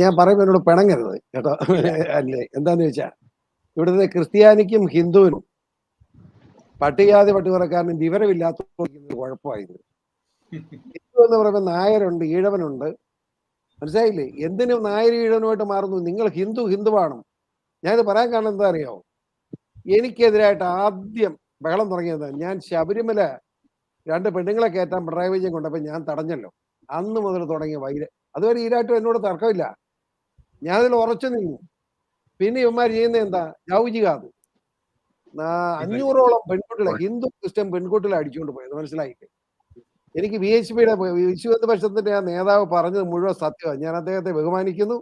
ഞാൻ പറയുമ്പോൾ എന്നോട് പിണങ്ങരുത് കേട്ടോ. അല്ലേ? എന്താന്ന് വെച്ചാ ഇവിടുത്തെ ക്രിസ്ത്യാനിക്കും ഹിന്ദുവിനും പട്ടികജാതി പട്ടികറക്കാരനും വിവരമില്ലാത്ത കുഴപ്പമായിരുന്നു ഹിന്ദു എന്ന് പറയുമ്പോൾ നായരുണ്ട് ഈഴവനുണ്ട്. മനസ്സിലായില്ലേ? എന്തിനും നായർ ഈഴവനുമായിട്ട് മാറുന്നു. നിങ്ങൾ ഹിന്ദു ഹിന്ദുവാണ്. ഞാനിത് പറയാൻ കാരണം എന്താ അറിയോ? എനിക്കെതിരായിട്ട് ആദ്യം ബഹളം തുടങ്ങിയത് ഞാൻ ശബരിമല രണ്ട് പെണ്ണുങ്ങളെ കയറ്റാൻ പിണറായി വിജയൻ കൊണ്ടപ്പോൾ ഞാൻ തടഞ്ഞല്ലോ. അന്ന് മുതൽ തുടങ്ങിയ വൈര അതുവരെ ഈരാട്ടും എന്നോട് തർക്കമില്ല. ഞാനതിൽ ഉറച്ചു നിന്നു. പിന്നെ ഇവന്മാർ ചെയ്യുന്നത് എന്താ? ജൗജികാത് അഞ്ഞൂറോളം പെൺകുട്ടികളെ ഹിന്ദു ക്രിസ്ത്യൻ പെൺകുട്ടികളെ അടിച്ചുകൊണ്ട് പോയത്. മനസ്സിലായില്ലേ? എനിക്ക് വി എച്ച് പിയുടെ വിശ്വ പക്ഷത്തിന്റെ ആ നേതാവ് പറഞ്ഞത് മുഴുവൻ സത്യമാണ് ഞാൻ അദ്ദേഹത്തെ ബഹുമാനിക്കുന്നു.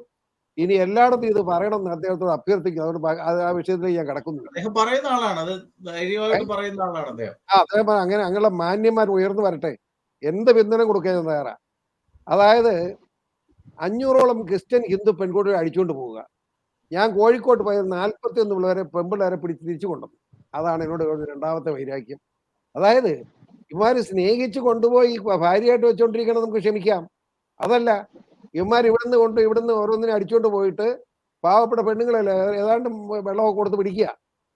ഇനി എല്ലായിടത്തും ഇത് പറയണം എന്ന് അദ്ദേഹത്തോട് അഭ്യർത്ഥിക്കുന്നു. അതുകൊണ്ട് ആ വിഷയത്തിലേക്ക് ഞാൻ കിടക്കുന്നില്ല. അദ്ദേഹം പറയുന്ന ആളാണ്. അത് ധൈര്യമായിട്ട് പറയുന്ന ആളാണ് അദ്ദേഹം. ആ അദ്ദേഹം പറഞ്ഞു, അങ്ങനെ അങ്ങനെയുള്ള മാന്യന്മാർ ഉയർന്നു വരട്ടെ. എന്ത് പിന്തുണ കൊടുക്കാൻ ഞാൻ തയ്യാറാ. അതായത് അഞ്ഞൂറോളം ക്രിസ്ത്യൻ ഹിന്ദു പെൺകുട്ടികളെ അടിച്ചുകൊണ്ട് പോവുക. ഞാൻ കോഴിക്കോട്ട് പോയത് നാൽപ്പത്തി ഒന്ന് പിള്ളേരെ പെൺപിള്ളേരെ പിടിച്ച് തിരിച്ചു കൊണ്ടുവന്നു. അതാണ് എന്നോട് രണ്ടാമത്തെ വൈരാഗ്യം. അതായത് ഇമാർ സ്നേഹിച്ച് കൊണ്ടുപോയി ഭാര്യയായിട്ട് വെച്ചുകൊണ്ടിരിക്കണം നമുക്ക് ക്ഷമിക്കാം. അതല്ല ഇവന്മാർ ഇവിടുന്ന് കൊണ്ട് ഇവിടുന്ന് ഓരോന്നിനെ അടിച്ചുകൊണ്ട് പോയിട്ട് പാവപ്പെട്ട പെണ്ണുങ്ങളല്ലേ ഏതാണ്ട് വെള്ളമൊക്കെ കൊടുത്ത് പിടിക്കുക.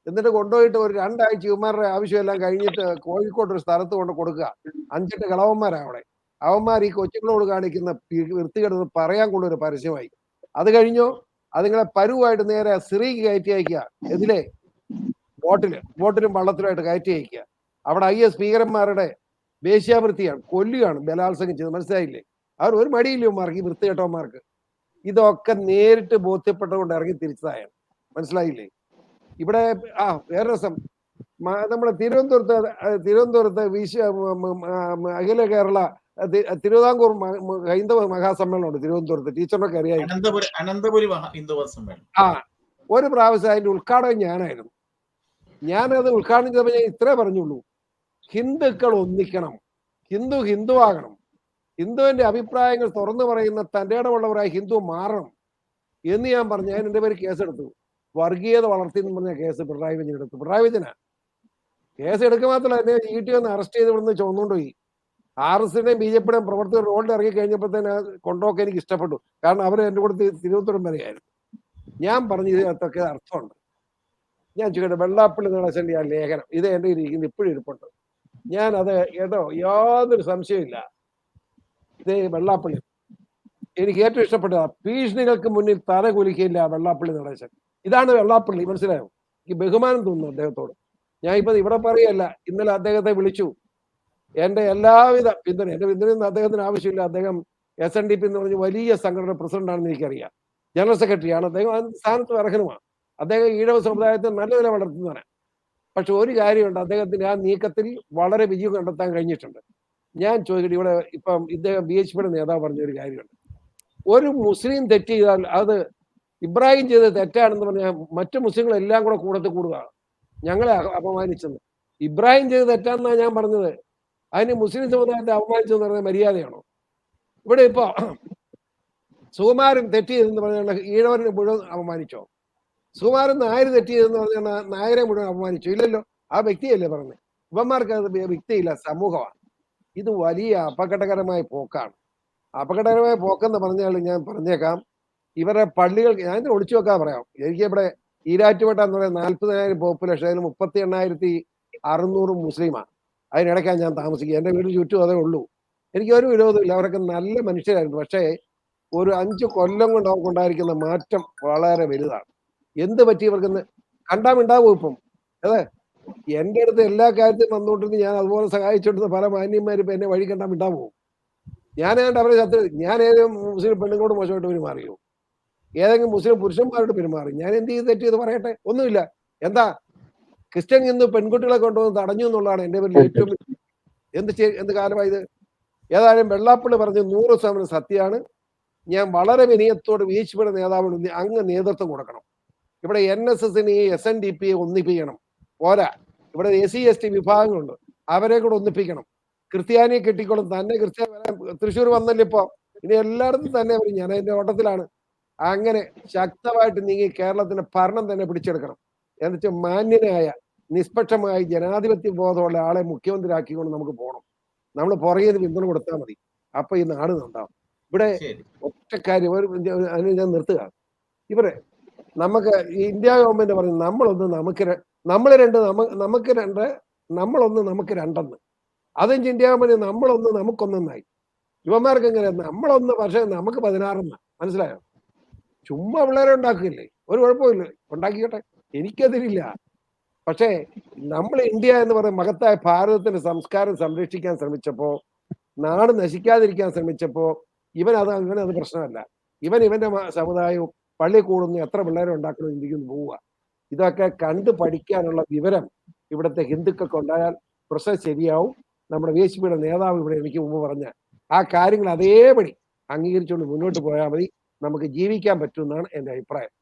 എന്നിട്ട് കൊണ്ടുപോയിട്ട് ഒരു രണ്ടാഴ്ച ഇവന്മാരുടെ ആവശ്യമെല്ലാം കഴിഞ്ഞിട്ട് കോഴിക്കോട് ഒരു സ്ഥലത്ത് കൊണ്ട് കൊടുക്കുക. അഞ്ചെട്ട് കളവന്മാരാണ് അവിടെ. അവന്മാർ ഈ കൊച്ചുങ്ങളോട് കാണിക്കുന്ന പി- വൃത്തികേട് പറയാൻ കൊള്ളൊരു പരസ്യമായി. അത് കഴിഞ്ഞോ? അതുങ്ങളെ പരുവായിട്ട് നേരെ സിറിക്ക് കയറ്റി അയക്കുക എതിലെ? ബോട്ടിൽ. ബോട്ടിലും വള്ളത്തിലുമായിട്ട് കയറ്റി അയക്കുക അവിടെ ഐ എസ് ഭീകരന്മാരുടെ വേശ്യാവൃത്തിയാണ് കൊല്ലുകയാണ് ബലാത്സംഗം ചെയ്ത് മനസ്സിലായില്ലേ? അവർ ഒരു മടിയില്ല ഇവന്മാർക്ക് ഈ വൃത്തികെട്ടവന്മാർക്ക്. ഇതൊക്കെ നേരിട്ട് ബോധ്യപ്പെട്ടുകൊണ്ട് ഇറങ്ങി തിരിച്ചതായാണ്. മനസ്സിലായില്ലേ? ഇവിടെ ആ വേറെ രസം. നമ്മുടെ തിരുവനന്തപുരത്ത് തിരുവനന്തപുരത്ത് വിശ്വ അഖില കേരള തിരുവിതാംകൂർ ഹൈന്ദവ മഹാസമ്മേളനം ഹൈന്ദവ മഹാസമ്മേളനമുണ്ട് തിരുവനന്തപുരത്ത് ടീച്ചറിനൊക്കെ അറിയാം അനന്തപുരി അനന്തപുരി മഹാ- ഹിന്ദു സമ്മേളനം. ആ ഒരു പ്രാവശ്യം അതിന്റെ ഉദ്ഘാടനം ഞാനായിരുന്നു. ഞാനത് ഉദ്ഘാടനം ചെയ്തപ്പോൾ ഞാൻ ഇത്രേ പറഞ്ഞുള്ളൂ. ഹിന്ദുക്കൾ ഒന്നിക്കണം. ഹിന്ദു ഹിന്ദു ആകണം ഹിന്ദുവിന്റെ അഭിപ്രായങ്ങൾ തുറന്നു പറയുന്ന തന്റെ ഇടമുള്ളവരായി ഹിന്ദു മാറണം എന്ന് ഞാൻ പറഞ്ഞു. ഞാൻ എന്റെ പേര് കേസെടുത്തു. വർഗീയത വളർത്തി എന്ന് പറഞ്ഞ കേസ് പിണറായി വിജയൻ എടുത്തു. പിണറായി വിജയനാ. കേസ് എടുക്കുക മാത്രമല്ല എന്നെ വീട്ടിൽ വന്ന് അറസ്റ്റ് ചെയ്ത് ഇവിടുന്ന് ചുമന്നുകൊണ്ടുപോയി ആർ എസിന്റെയും ബി ജെ പിയുടെയും പ്രവർത്തകർ റോഡിൽ ഇറങ്ങി കഴിഞ്ഞപ്പോൾ തന്നെ കൊണ്ടോക്കെ എനിക്ക് ഇഷ്ടപ്പെട്ടു. കാരണം അവർ എന്റെ കൂടെ തിരുവനന്തപുരം വരെയായിരുന്നു ഞാൻ പറഞ്ഞു ഇതിനകത്തൊക്കെ അർത്ഥമുണ്ട്. ഞാൻ ചോദിക്കട്ടെ വെള്ളാപ്പള്ളി നടേശന്റെ ആ ലേഖനം ഇത് എന്റെ ഇരിക്കുന്നു ഇപ്പോഴും ഇരിപ്പുണ്ട്. ഞാൻ അത് കേട്ടോ യാതൊരു സംശയമില്ല ഇത് വെള്ളാപ്പള്ളി. എനിക്ക് ഏറ്റവും ഇഷ്ടപ്പെട്ട ഭീഷണികൾക്ക് മുന്നിൽ തല കുലിക്കില്ല വെള്ളാപ്പള്ളി നടേശൻ. ഇതാണ് വെള്ളാപ്പള്ളി മനസ്സിലായോ? എനിക്ക് ബഹുമാനം തോന്നുന്നു അദ്ദേഹത്തോട്. ഞാൻ ഇപ്പൊ ഇവിടെ പറയല്ല ഇന്നലെ അദ്ദേഹത്തെ വിളിച്ചു. എന്റെ എല്ലാവിധ പിന്തുണ എന്റെ പിന്തുണയൊന്നും അദ്ദേഹത്തിന് ആവശ്യമില്ല. അദ്ദേഹം എസ് എൻ ഡി പി എന്ന് പറഞ്ഞ വലിയ സംഘടന പ്രസിഡന്റ് ആണെന്ന് എനിക്കറിയാം. ജനറൽ സെക്രട്ടറിയാണ് അദ്ദേഹം സ്ഥാനത്ത് അർഹനുമാണ്. അദ്ദേഹം ഈഴവ സമുദായത്തെ നല്ല നില വളർത്തുന്നവരാണ് പക്ഷെ ഒരു കാര്യമുണ്ട്. അദ്ദേഹത്തിന് ആ നീക്കത്തിൽ വളരെ വിജയം കണ്ടെത്താൻ കഴിഞ്ഞിട്ടുണ്ട്. ഞാൻ ചോദിക്കട്ടെ ഇവിടെ ഇപ്പം ഇദ്ദേഹം ബി എച്ച് പിയുടെ നേതാവ് പറഞ്ഞ ഒരു കാര്യമുണ്ട്. ഒരു മുസ്ലിം തെറ്റ് ചെയ്താൽ അത് ഇബ്രാഹിം ചെയ്ത തെറ്റാണെന്ന് പറഞ്ഞാൽ മറ്റു മുസ്ലിങ്ങൾ എല്ലാം കൂടെ കൂടത്തിൽ കൂടുകയാണ്. ഞങ്ങളെ അപ- അപമാനിച്ചെന്ന് ഇബ്രാഹിം ചെയ്ത തെറ്റാന്നാണ് ഞാൻ പറഞ്ഞത്. അതിന് മുസ്ലിം സമുദായത്തെ അപമാനിച്ചെന്ന് പറയുന്നത് മര്യാദയാണോ? ഇവിടെ ഇപ്പോ സുകുമാരൻ തെറ്റിയതെന്ന് പറഞ്ഞാൽ ഈഴവരനെ മുഴുവൻ അപമാനിച്ചോ? സുകുമാരൻ നായർ തെറ്റിയതെന്ന് പറഞ്ഞാൽ നായരെ മുഴുവൻ അപമാനിച്ചോ? ഇല്ലല്ലോ. ആ വ്യക്തിയല്ലേ പറഞ്ഞത്. ഇവന്മാർക്ക് അത് വ്യക്തിയില്ല സമൂഹമാണ്. ഇത് വലിയ അപകടകരമായ പോക്കാണ്. അപകടകരമായ പോക്കെന്ന് പറഞ്ഞാൽ ഞാൻ പറഞ്ഞേക്കാം. ഇവരുടെ പള്ളികൾ ഞാൻ ഒളിച്ചു വെക്കാൻ പറയാം. എനിക്ക് ഇവിടെ ഈരാറ്റുപേട്ട എന്ന് പറയുന്ന നാൽപ്പതിനായിരം പോപ്പുലേഷൻ അതിൽ മുപ്പത്തി എണ്ണായിരത്തി അറുന്നൂറ് മുസ്ലിമാണ്. അതിനിടയ്ക്കാണ് ഞാൻ താമസിക്കുക. എന്റെ വീട് ചുറ്റും അതേ ഉള്ളൂ. എനിക്ക് ഒരു വിരോധമില്ല അവരൊക്കെ നല്ല മനുഷ്യരായിരുന്നു. പക്ഷേ ഒരു അഞ്ച് കൊല്ലം കൊണ്ട് അവർക്കുണ്ടായിരിക്കുന്ന മാറ്റം വളരെ വലുതാണ്. എന്ത് പറ്റി ഇവർക്ക് കണ്ടാമിണ്ടാവും ഇപ്പം? അതെ? എന്റെ അടുത്ത് എല്ലാ കാര്യത്തിലും വന്നുകൊണ്ടിരുന്ന് ഞാൻ അതുപോലെ സഹായിച്ചുകൊണ്ടിരുന്ന പല മാന്യന്മാരും ഇപ്പം എന്നെ വഴി കണ്ടാൽ ഞാൻ ഏതാണ്ട് അവരെ ശത്രു ഞാൻ ഏതെങ്കിലും മുസ്ലിം പെണ്ണുങ്ങളോട് മോശമായിട്ട് പെരുമാറിയോ? ഏതെങ്കിലും മുസ്ലിം പുരുഷന്മാരോട് പെരുമാറി? ഞാൻ എന്ത് ചെയ്ത് തെറ്റ് ചെയ്ത് പറയട്ടെ? ഒന്നുമില്ല. എന്താ? ക്രിസ്ത്യൻ ഇന്ന് പെൺകുട്ടികളെ കൊണ്ടുവന്ന് തടഞ്ഞു എന്നുള്ളതാണ് എന്റെ പേരിൽ ഏറ്റവും എന്ത് എന്ത് കാലമായത് ഏതായാലും വെള്ളാപ്പള്ളി പറഞ്ഞ് നൂറ് ശതമാനം സത്യമാണ്. ഞാൻ വളരെ വിനയത്തോട് വീഴ്ചയുടെ നേതാവിന് അങ്ങ് നേതൃത്വം കൊടുക്കണം. ഇവിടെ എൻ എസ് എസിനെ എസ് എൻ ഡി പിയെ ഒന്നിപ്പിക്കണം. പോരാ. ഇവിടെ എസ് സി എസ് ടി വിഭാഗങ്ങളുണ്ട്. അവരെ കൂടെ ഒന്നിപ്പിക്കണം. ക്രിസ്ത്യാനിയെ കിട്ടിക്കോളും. തന്നെ ക്രിസ്ത്യാനി വരാൻ തൃശ്ശൂർ വന്നല്ലോ ഇപ്പോ? ഇനി എല്ലായിടത്തും തന്നെ വരും ഞാൻ എന്റെ ഓട്ടത്തിലാണ്. അങ്ങനെ ശക്തമായിട്ട് നീങ്ങി കേരളത്തിന്റെ ഭരണം തന്നെ പിടിച്ചെടുക്കണം. എന്നുവെച്ചാൽ മാന്യനായ നിഷ്പക്ഷമായ ജനാധിപത്യ ബോധമുള്ള ആളെ മുഖ്യമന്ത്രിയാക്കിക്കൊണ്ട് നമുക്ക് പോകണം നമ്മൾ പുറകെ പിന്തുണ കൊടുത്താൽ മതി. അപ്പൊ ഈ നാട് നന്നാവും. ഇവിടെ ഒറ്റക്കാര്യം ഒറ്റ കാര്യം ഒരു അതിന് ഞാൻ നിർത്തുക. ഇവരെ നമുക്ക് ഈ ഇന്ത്യ ഗവൺമെന്റ് പറഞ്ഞു നമ്മളൊന്ന് നമുക്ക് നമ്മൾ രണ്ട് നമുക്ക് രണ്ട് നമ്മളൊന്ന് നമുക്ക് രണ്ടെന്ന്. അതും ഇന്ത്യ ഗവൺമെന്റ് നമ്മളൊന്ന് നമുക്കൊന്നെന്നായി. യുവന്മാർക്ക് എങ്ങനെ? നമ്മളൊന്ന് പക്ഷേ നമുക്ക് പതിനാറെന്ന്. മനസ്സിലായോ? ചുമ്മാ പിള്ളേരെ ഉണ്ടാക്കില്ലേ ഒരു കുഴപ്പമില്ല ഉണ്ടാക്കിക്കട്ടെ. എനിക്കതിലില്ല. പക്ഷേ നമ്മൾ ഇന്ത്യ എന്ന് പറയുന്ന മഹത്തായ ഭാരതത്തിന്റെ സംസ്കാരം സംരക്ഷിക്കാൻ ശ്രമിച്ചപ്പോ നാട് നശിക്കാതിരിക്കാൻ ശ്രമിച്ചപ്പോ ഇവൻ അത് അങ്ങനെ അത് പ്രശ്നമല്ല. ഇവൻ ഇവന്റെ സമുദായവും പള്ളി കൂടുന്നു എത്ര പിള്ളേരെ ഉണ്ടാക്കണം ചിന്തിക്കുന്നു പോവുക. ഇതൊക്കെ കണ്ടു പഠിക്കാനുള്ള വിവരം ഇവിടുത്തെ ഹിന്ദുക്കൾക്ക് ഉണ്ടായാൽ പ്രശ്നം ശരിയാവും. നമ്മുടെ വി എച്ച് പിയുടെ നേതാവ് ഇവിടെ എനിക്ക് മുമ്പ് പറഞ്ഞ ആ കാര്യങ്ങൾ അതേപടി അംഗീകരിച്ചുകൊണ്ട് മുന്നോട്ട് പോയാൽ മതി. നമുക്ക് ജീവിക്കാൻ പറ്റുമെന്നാണ് എന്റെ അഭിപ്രായം.